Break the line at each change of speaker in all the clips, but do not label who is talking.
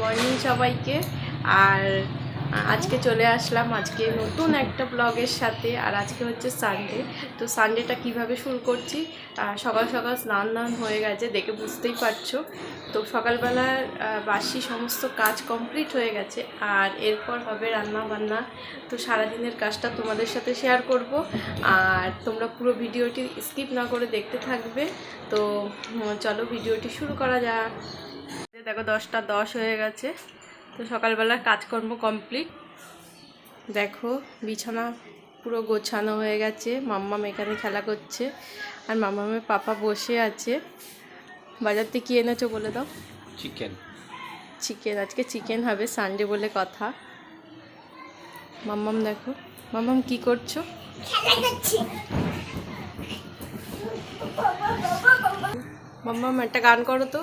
Morning সবাইকে। আর আজকে চলে আসলাম আজকে নতুন একটা ব্লগের সাথে, আর আজকে হচ্ছে সানডে তো সানডেটা কীভাবে শুরু করছি? সকাল সকাল স্নান দান হয়ে গেছে, দেখে বুঝতেই পারছ। তো সকালবেলার বাসি সমস্ত কাজ কমপ্লিট হয়ে গেছে, আর এরপর হবে রান্না বান্না তো সারাদিনের কাজটা তোমাদের সাথে শেয়ার করব। আর তোমরা পুরো ভিডিওটি স্কিপ না করে দেখতে থাকবে। তো চলো ভিডিওটি শুরু করা যাক। দেখো দশটা দশ হয়ে গেছে। তো সকালবেলার কাজকর্ম কমপ্লিট দেখো বিছানা পুরো গোছানো হয়ে গেছে। মাম্মাম এখানে খেলা করছে। আর মাম্মামের পাপা বসে আছে। বাজার থেকে কি এনেছো বলে দাও।
চিকেন
চিকেন আজকে চিকেন হবে সানডে বলে কথা। মাম্মাম দেখো মাম্মাম কি করছ। মাম্মাম একটা গান করো তো।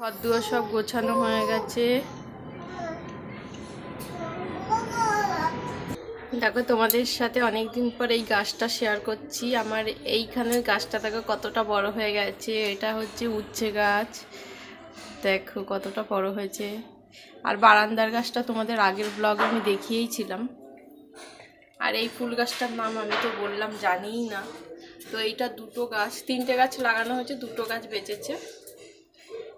ঘর দুয়ার সব গোছানো হয়ে গেছে। দেখো, তোমাদের সাথে অনেক দিন পর এই গাছটা শেয়ার করছি। আমার এইখানের গাছটা দেখো কতটা বড় হয়ে গেছে। এটা হচ্ছে উচ্ছে গাছ। দেখো কতটা বড় হয়েছে। আর বারান্দার গাছটা তোমাদের আগের ব্লগে আমি দেখিয়েইছিলাম আর এই ফুল গাছটার নাম আমি তো বললাম জানিই না। তো এইটা দুটো গাছ, তিনটে গাছ লাগানো হয়েছে, দুটো গাছ বেঁচেছে।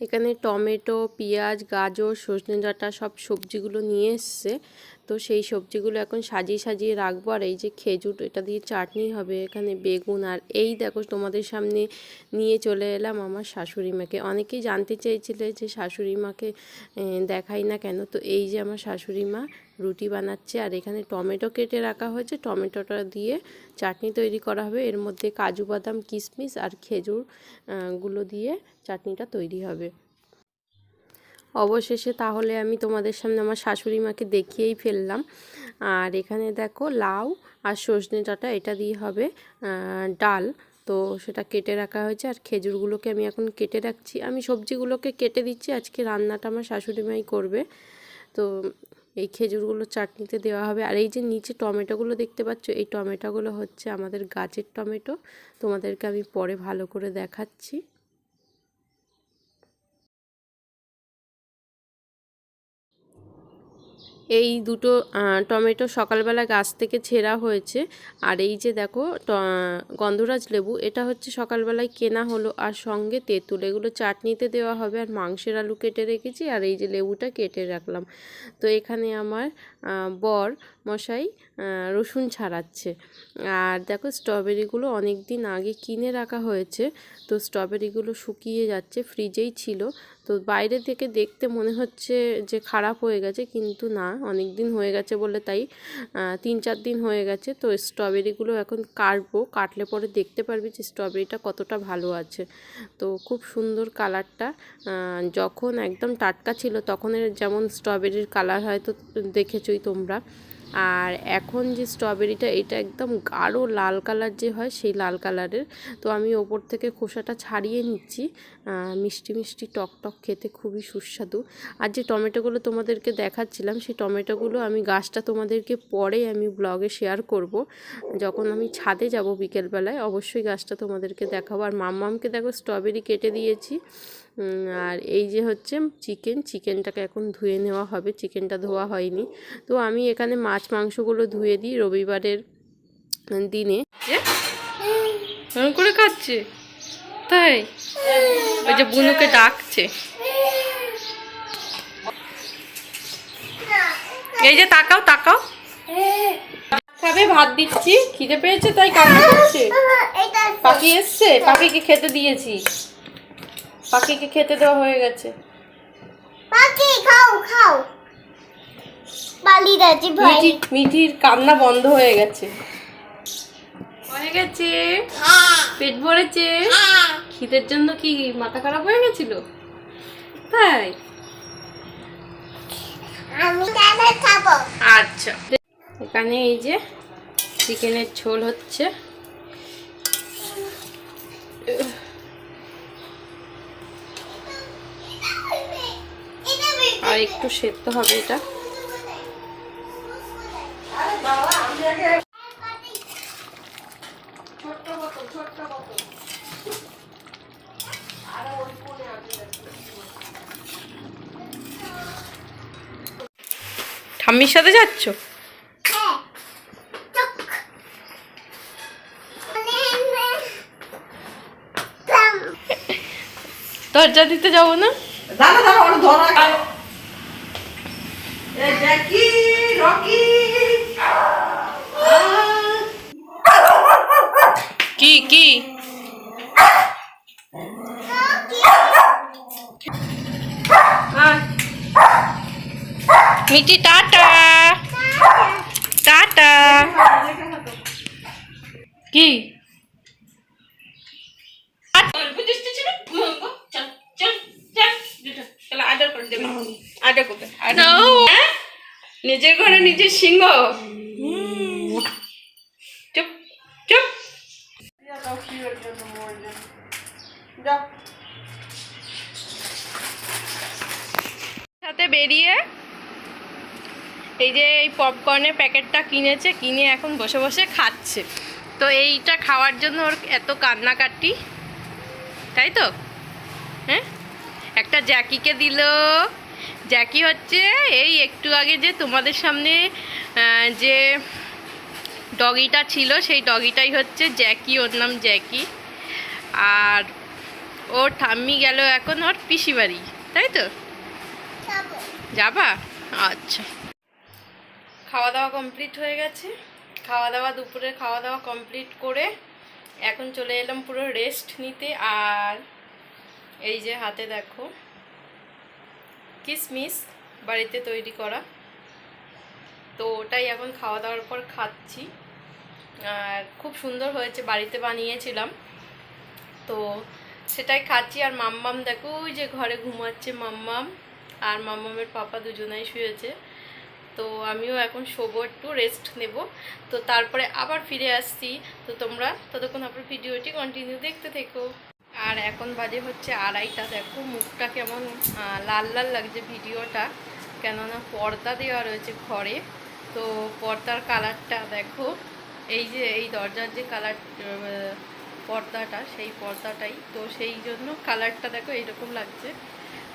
এখানে টমেটো পেঁয়াজ গাজর সজনে ডাঁটা সব সবজিগুলো নিয়ে এসছে। তো সেই সবজিগুলো এখন সাজিয়ে সাজিয়ে রাখব। আর এই যে খেজুর, এটা দিয়ে চাটনি হবে এখানে, বেগুন আর এই দেখো তোমাদের সামনে নিয়ে চলে এলাম আমার শাশুড়ি মাকে। অনেকেই জানতে চেয়েছিলে যে শাশুড়ি মাকে দেখাই না কেন? তো এই যে আমার শাশুড়ি মা রুটি বানাচ্ছে আর এখানে টমেটো কেটে রাখা হয়েছে। টমেটোটা দিয়ে চাটনি তৈরি করা হবে। এর মধ্যে কাজু বাদাম, কিশমিশ আর খেজুরগুলো দিয়ে চাটনিটা তৈরি হবে। অবশেষে তাহলে আমি তোমাদের সামনে আমার শাশুড়ি মাকে দেখিয়েই ফেললাম। আর এখানে দেখো লাউ আর সজনে ডাঁটা, এটা দিয়ে হবে ডাল। তো সেটা কেটে রাখা হয়েছে আর খেজুরগুলোকে আমি এখন কেটে রাখছি। আমি সবজিগুলোকে কেটে দিচ্ছি, আজকে রান্নাটা আমার শাশুড়ি মাই করবে। তো এই খেজুরগুলো চাটনিতে দেওয়া হবে। আর এই যে নিচে টমেটোগুলো দেখতে পাচ্ছ, এই টমেটোগুলো হচ্ছে আমাদের গাছের টমেটো। তোমাদেরকে আমি পরে ভালো করে দেখাচ্ছি। এই দুটো টমেটো সকালবেলা গাছ থেকে ছেঁড়া হয়েছে। আর এই যে দেখো গন্ধরাজ লেবু, এটা হচ্ছে সকালবেলায় কেনা হলো আর সঙ্গে তেঁতুল। এগুলো চাটনিতে দেওয়া হবে আর মাংসের আলু কেটে রেখেছি আর এই যে লেবুটা কেটে রাখলাম। তো এখানে আমার বর মশাই রসুন ছাড়াচ্ছে। আর দেখো স্ট্রবেরিগুলো অনেক দিন আগে কিনে রাখা হয়েছে, তো স্ট্রবেরিগুলো শুকিয়ে যাচ্ছে, ফ্রিজেই ছিল। তো বাইরে থেকে দেখতে মনে হচ্ছে যে খারাপ হয়ে গেছে, কিন্তু না অনেক দিন হয়ে গেছে বলে তাই তিন চার দিন হয়ে গেছে। তো স্ট্রবেরিগুলো এখন কাটবো, কাটলে পরে দেখতে পারবি যে স্ট্রবেরিটা কতটা ভালো আছে। তো খুব সুন্দর কালারটা যখন একদম টাটকা ছিল তখন যেমন স্ট্রবেরির কালার হয়তো দেখেছই তোমরা। আর এখন যে স্ট্রবেরিটা এটা একদম গাঢ় লাল কালার যে হয়, সেই লাল কালারের তো আমি ওপর থেকে খোসাটা ছাড়িয়ে নিচ্ছি। মিষ্টি মিষ্টি টক টক খেতে খুবই সুস্বাদু। আর যে টমেটোগুলো তোমাদেরকে দেখাচ্ছিলাম, সেই টমেটোগুলো আমি গাছটা তোমাদেরকে পরে আমি ব্লগে শেয়ার করব। যখন আমি ছাদে যাব বিকেলবেলায়, অবশ্যই গাছটা তোমাদেরকে দেখাবো। আর মাম্মামকে দেখো স্ট্রবেরি কেটে দিয়েছি। আর এই যে হচ্ছে চিকেন চিকেনটাকে এখন ধুয়ে নেওয়া হবে। চিকেনটা ধোয়া হয়নি। তো আমি এখানে মাছ মাংসগুলো ধুয়ে দিই রবিবারের দিনে। করে খাচ্ছে? তাই? ওই যে বুনুকে ডাকছে। এই যে তাকাও তাকাও। খাবে ভাত দিচ্ছি। খিদে পেয়েছে তাই কান্না করছে। পাখি এসছে? পাখিকে খেতে দিয়েছি। পাখিকে খেতে দেওয়া হয়ে গেছে।
পাখি খাও খাও। বালি দাজি ভাই।
মিঠির কান্না বন্ধ হয়ে গেছে। হয়ে গেছে। পেট ভরেছে। খিদের জন্য কি মাথা খারাপ হয়ে গেছিল? তাই।
আমি খাব।
আচ্ছা। এখানে এই যে চিকেনের ঝোল হচ্ছে। আর একটু সেদ্ধ হবে এটা। ঠাম্মির সাথে যাচ্ছ?
হ্যাঁ।
দরজা দিতে যাব না?
দাঁড়া ওর ধরা জ্যাকি
কি কি? মিটি টাটা। টাটা। কি? নিজের ঘরে নিজের সিংহ। চুপ চুপ। সাথে বেরিয়ে এই যে এই পপকর্নের প্যাকেটটা কিনেছে, কিনে এখন বসে বসে খাচ্ছে। তো এইটা খাওয়ার জন্য ওর এত কান্নাকাটি, তাই তো? হ্যাঁ? একটা জ্যাকিকে দিল। জ্যাকি হচ্ছে এই একটু আগে যে তোমাদের সামনে যে ডগিটা ছিল সেই ডগিটাই হচ্ছে জ্যাকি ওর নাম জ্যাকি। আর ওর ঠাম্মি গেল এখন ওর পিসি বাড়ি তাই তো? যাবা। আচ্ছা। খাওয়া দাওয়া কমপ্লিট হয়ে গেছে। খাওয়া দাওয়া দুপুরে খাওয়া দাওয়া কমপ্লিট করে এখন চলে এলাম পুরো রেস্ট নিতে। আর এই যে হাতে দেখো কিসমিস বাড়িতে তৈরি করা। তো ওটাই এখন খাওয়া দাওয়ার পর খাচ্ছি। আর খুব সুন্দর হয়েছে, বাড়িতে বানিয়েছিলাম। তো সেটাই খাচ্ছি। আর মাম্মাম দেখো, ওই যে ঘরে ঘুমাচ্ছে মাম্মাম। আর মাম্মামের পাপা দুজনাই শুয়েছে। তো আমিও এখন শোবো, একটু রেস্ট নেব। তো তারপরে আবার ফিরে আসছি। তো তোমরা ততক্ষণ আপনার ভিডিওটি কন্টিনিউ দেখতে থেকো। আর এখন বাজে হচ্ছে আড়াইটা। দেখো মুখটা কেমন লাল লাল লাগছে ভিডিওটা। কেননা পর্দা দেওয়া রয়েছে ঘরে। তো পর্দার কালারটা দেখো, এই যে, এই দরজার যে কালার পর্দাটা, সেই পর্দাটাই। তো সেই জন্য কালারটা দেখো এইরকম লাগছে।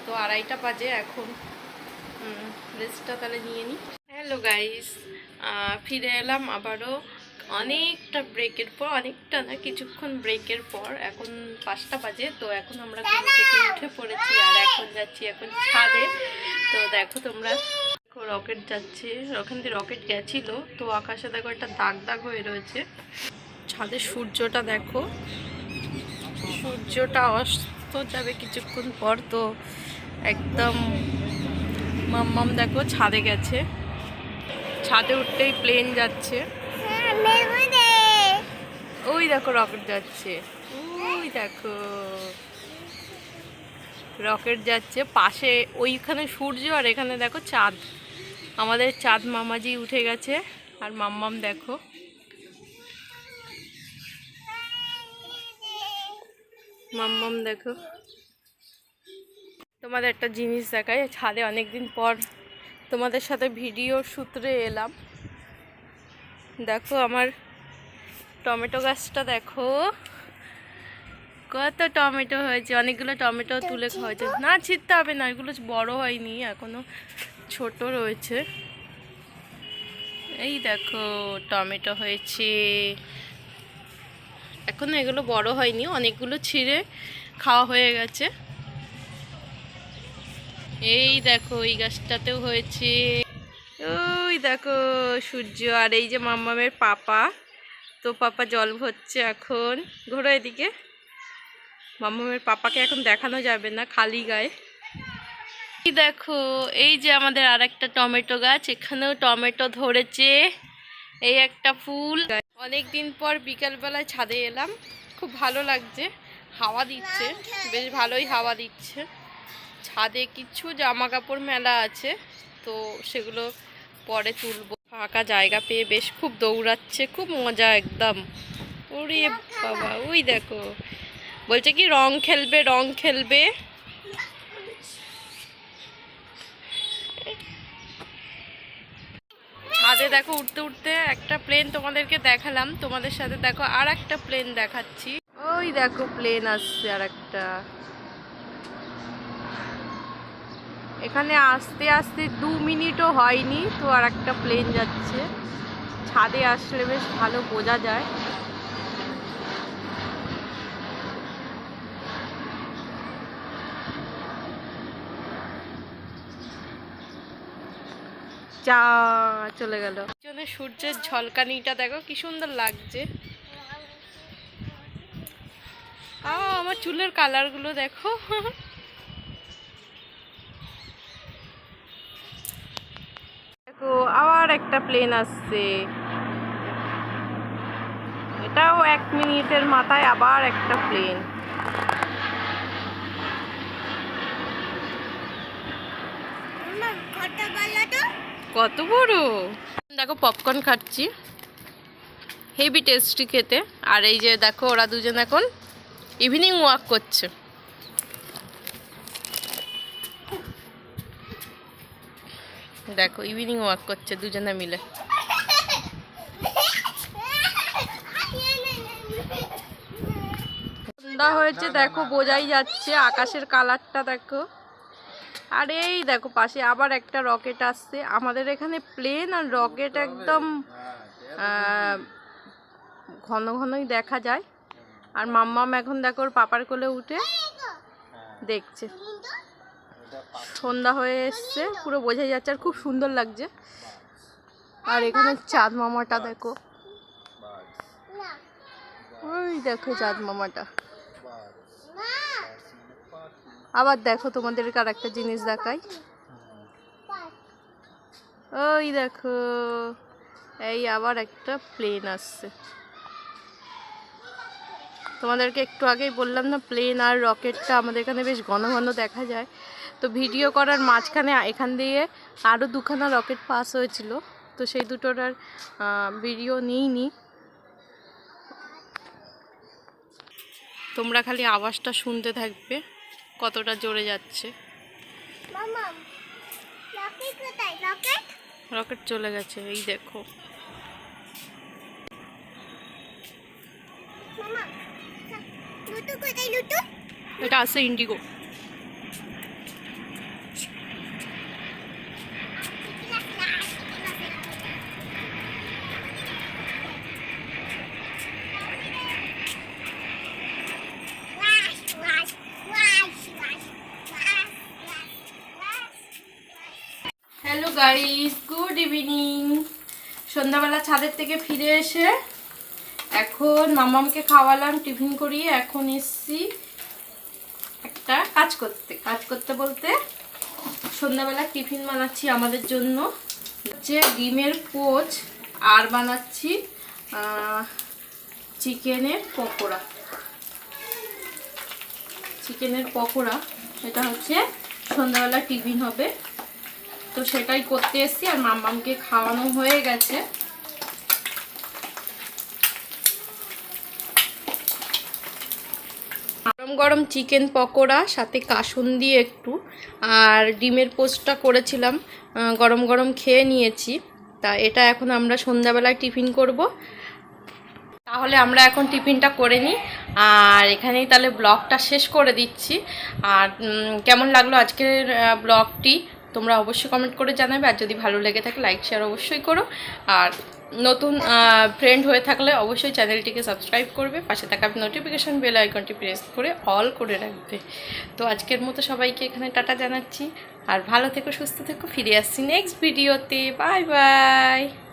তো আড়াইটা বাজে এখন। রেস্টটা তাহলে নিয়ে নিই হ্যালো গাইস ফিরে এলাম আবারও। অনেকটা ব্রেকের পর, অনেকটা না, কিছুক্ষণ ব্রেকের পর, এখন পাঁচটা বাজে, তো এখন আমরা ঘুম থেকে উঠে পড়েছি আর এখন যাচ্ছি এখন ছাদে। তো দেখো তোমরা রকেট যাচ্ছে, ওখান দিয়ে রকেট গেছিল, তো আকাশে দেখো একটা দাগ দাগ হয়ে রয়েছে। ছাদে সূর্যটা দেখো, সূর্যটা অস্ত যাবে কিছুক্ষণ পর, তো একদম মাম্মাম দেখো ছাদে গেছে। ছাদে উঠতেই প্লেন যাচ্ছে। ওই দেখো রকেট যাচ্ছে। ওই দেখো। রকেট যাচ্ছে পাশে, ওইখানে সূর্য আর এখানে দেখো চাঁদ। আমাদের চাঁদ মামাজি উঠে গেছে আর মাম্মাম দেখো। মাম্মাম দেখো। তোমাদের একটা জিনিস দেখায় ছাদে অনেক দিন পর তোমাদের সাথে ভিডিও সূত্রে এলাম। দেখো আমার টমেটো গাছটা দেখো। কত টমেটো হয়েছে অনেকগুলো টমেটো তুলে খাওয়া হয়েছে না ছিটতে হবে না এগুলো বড় হয়নি এখনও ছোট রয়েছে। এই দেখো টমেটো হয়েছে। এখনও এগুলো বড় হয়নি অনেকগুলো ছিঁড়ে খাওয়া হয়ে গেছে। এই দেখো এই গাছটাতেও হয়েছে। ওই দেখো সূর্য আর এই যে মাম্মামের পাপা। তো পাপা জল ভরছে এখন। ঘোরো এদিকে। মাম্মামের পাপাকে এখন দেখানো যাবে না খালি গায়ে। এই দেখো, এই যে আমাদের আর একটা টমেটো গাছ, এখানেও টমেটো ধরেছে। এই একটা ফুল। অনেক দিন পর বিকালবেলায় ছাদে এলাম। খুব ভালো লাগছে। হাওয়া দিচ্ছে। বেশ ভালোই হাওয়া দিচ্ছে। ছাদে কিছু জামা কাপড় মেলা আছে। তো সেগুলো পরে তুলবো। ফাঁকা জায়গা পেয়ে বেশ খুব দৌড়াচ্ছে, খুব মজা একদম। ওরে বাবা, ওই দেখো। বলছে কি, রং খেলবে রং খেলবে। ছাদে দেখো, উঠতে উঠতে একটা প্লেন তোমাদেরকে দেখালাম। তোমাদের সাথে দেখো আর একটা প্লেন দেখাচ্ছি। ওই দেখো প্লেন আসছে আর একটা এখানে আসতে আসতে দু মিনিটও হয়নি, তো আর একটা প্লেন যাচ্ছে। ছাদে আসলে বেশ ভালো বোঝা যায়। চা চলে গেল। পিছনে সূর্যের ঝলকানিটা দেখো, কি সুন্দর লাগছে। আমার চুলের কালারগুলো দেখো। দেখো আবার একটা প্লেন আসছে। এটাও এক মিনিটের মাথায় আবার একটা প্লেন
কত
কত বড়? দেখো পপকর্ন খাচ্ছি। হেভি টেস্টি খেতে। আর এই যে দেখো ওরা দুজন এখন ইভিনিং ওয়াক করছে। দেখো ইভিনিং ওয়াক করছে দুজনে মিলে। সন্ধ্যা হয়েছে, দেখো, বোঝাই যাচ্ছে আকাশের কালারটা, দেখো। আর এই দেখো, পাশে আবার একটা রকেট আসছে। আমাদের এখানে প্লেন আর রকেট একদম ঘন ঘনই দেখা যায়। আর মাম্মাম এখন দেখো পাপার কোলে উঠে দেখছে। সন্ধ্যা হয়ে এসছে, পুরো বোঝাই যাচ্ছে আর খুব সুন্দর লাগছে। আর এখানে চাঁদ মামাটা দেখো। ওই দেখো চাঁদ মামাটা। আবার দেখো তোমাদেরকে আর একটা জিনিস দেখাই। ওই দেখো, এই আবার একটা প্লেন আসছে। তোমাদেরকে একটু আগেই বললাম না প্লেন আর রকেটটা আমাদের এখানে বেশ ঘন ঘন দেখা যায়। তো ভিডিও করার মাঝখানে এখান দিয়ে আরও দুখানা রকেট পাস হয়েছিল। তো সেই দুটোর আর ভিডিও নিইনি। তোমরা খালি আওয়াজটা শুনতে থাকবে কতটা জোরে যাচ্ছে। রকেট চলে গেছে এই দেখো।
মামা
এটা আছে IndiGo. Hello guys good evening সন্ধ্যাবেলা ছাদের থেকে ফিরে এসে এখন মামামকে খাওয়ালাম, টিফিন করিয়ে এখন এসছি একটা কাজ করতে। কাজ করতে বলতে সন্ধ্যাবেলা টিফিন বানাচ্ছি আমাদের জন্য। হচ্ছে ডিমের পোচ, আর বানাচ্ছি চিকেনের পকোড়া। চিকেনের পকোড়া, এটা হচ্ছে সন্ধ্যাবেলা টিফিন হবে। তো সেটাই করতে এসেছি আর মাম্মামকে খাওয়ানো হয়ে গেছে। গরম চিকেন পকোড়া, সাথে কাসুন দিয়ে একটু। আর ডিমের পোস্টটা করেছিলাম গরম গরম খেয়ে নিয়েছি। তা এটা এখন আমরা সন্ধ্যাবেলায় টিফিন করব। তাহলে আমরা এখন টিফিনটা করে নিই। আর এখানেই তাহলে ব্লগটা শেষ করে দিচ্ছি। আর কেমন লাগল আজকের ব্লগটি? তোমরা অবশ্যই কমেন্ট করে জানাবে। আর যদি ভালো লেগে থাকে লাইক শেয়ার অবশ্যই করো। আর নতুন ফ্রেন্ড হয়ে থাকলে অবশ্যই চ্যানেলটিকে সাবস্ক্রাইব করবে। পাশে থাকা নোটিফিকেশান বেল আইকনটি প্রেস করে অল করে রাখবে। তো আজকের মতো সবাইকে এখানে টাটা জানাচ্ছি। আর ভালো থেকো, সুস্থ থেকো, ফিরে আসছি নেক্সট ভিডিওতে বাই বাই